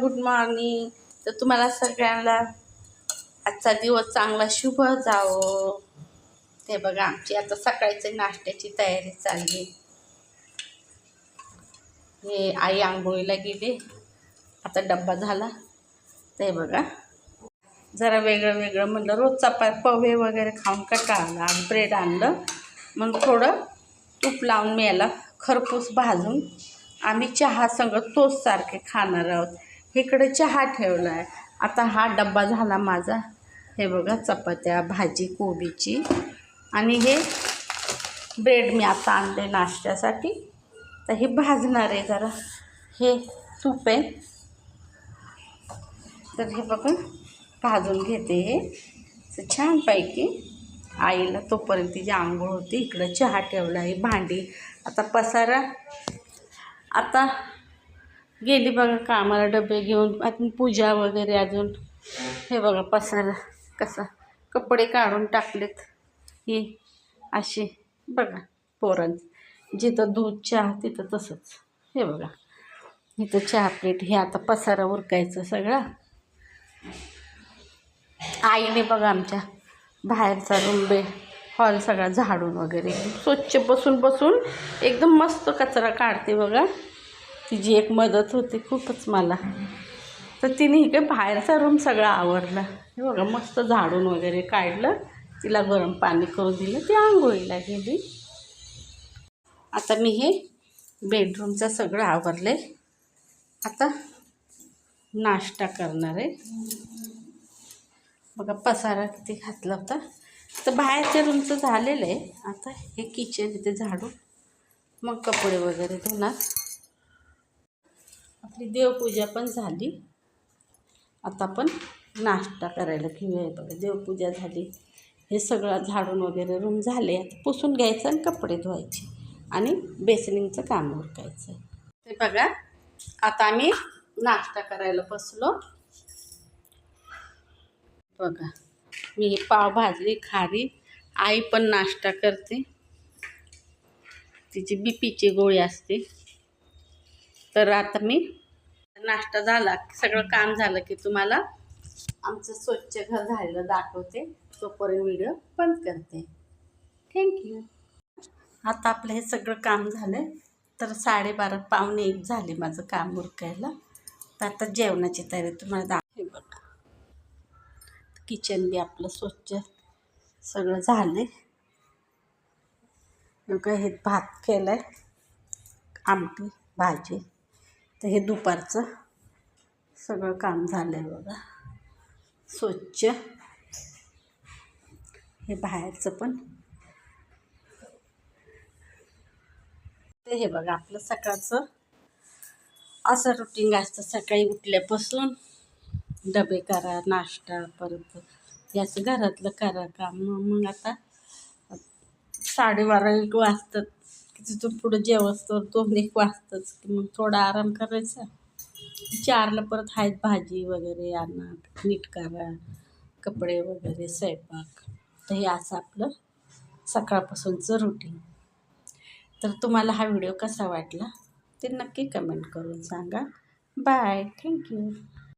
Good morning. तर तुम्हाला सगळ्यांना आजचा दिवस चांगला शुभ जावो. ते बघा आमची आता सकाळची नाश्त्याची तयारी चालली. हे आई आंघोळीला गेली. आता डब्बा झाला. ते बघा. जरा वेगळं वेगळं म्हणलं रोजचा पा पवे वगैरे खाऊन कटा आज ब्रेड आणलं. मग थोडं तूप लावून मी खरपूस भाजून. आम्ही चहा संग तोच सारखे खाणार आहोत. इकडे चहा ठेवला आहे आता हा डब्बा झाला माझा. हे बघा चपात्या भाजी कोबीची. आणि हे ब्रेड मी आता आणले नाश्त्यासाठी. तर हे भाजणार आहे जरा. हे तूप आहे. तर हे बघा भाजून घेते हे. छानपैकी आईला तोपर्यंत तिची आंघोळ होती. इकडं चहा ठेवला आहे भांडी. आता पसारा. आता गेली बघा कामाला डबे घेऊन अजून पूजा वगैरे अजून. हे बघा पसारा कसा कपडे काढून टाकलेत. ही अशी बघा पोरांचं. जिथं दूध चहा तिथं तसंच. हे बघा. इथं चहा प्लेट हे आता पसारा उरकायचं सगळा. आईने बघा आमच्या बाहेरचा रुंबे हॉल सगळा झाडून वगैरे. स्वच्छ बसून बसून एकदम मस्त कचरा काढते बघा. तिची एक मदत होती खूपच मला. तर तिने हे बाहेरचा रूम सगळा आवरला. हे बघा मस्त झाडून वगैरे काढलं. तिला गरम पाणी करून दिलं. ती आंघोळीला गेली. आता मी हे बेडरूमचं सगळं आवरले आता नाश्ता करणार आहे. बघा पसारा किती घातला होता. तर बाहेरच्या रूमचं झालेलं आहे. आता हे किचन इथे झाडून मग कपडे वगैरे धुणार. आपली देवपूजा पण झाली. आता आपण नाश्ता करायला घेऊया बघा देवपूजा झाली. हे सगळं झाडून वगैरे रूम झाले. आता पुसून घ्यायचं आणि कपडे धुवायचे आणि बेसनिंगचं काम उरकायचं. ते बघा आता आम्ही नाश्ता करायला बसलो. बघा मी पाव भाजली खारी. आई पण नाश्ता करते. तिची बी पीची गोळी असते. तर आता मी नाश्ता झाला सगळं काम झालं की तुम्हाला आमचं स्वच्छ घर झालेलं दाखवते. तोपर्यंत व्हिडिओ बंद करते. थँक्यू आता आपलं हे सगळं काम झालं तर साडेबारा पावणे एक झाले माझं काम उरकायला. तर आता जेवणाची तयारी तुम्हाला दाखवे बघा. किचन बी आपलं स्वच्छ सगळं झालं हे भात केलं आहे आमटी भाजी. तर हे दुपारचं सगळं काम झालं आहे बघा. स्वच्छ. हे बाहेरचं पण. ते हे बघा आपलं सकाळचं असं रुटीन असतं. सकाळी उठल्यापासून डबे करा नाश्ता परत याचं घरातलं करा काम. मग आता साडेबारा एक वाजतात. की तिथून पुढं जेवस्तवर दोन एक वाजताच की मग थोडा आराम करायचा. चारला परत आहेत भाजी वगैरे आणा नीट करा कपडे वगैरे स्वयंपाक. तर हे असं आपलं सकाळपासूनचं रुटीन तर तुम्हाला हा व्हिडिओ कसा वाटला ते नक्की कमेंट करून सांगा. Bye thank you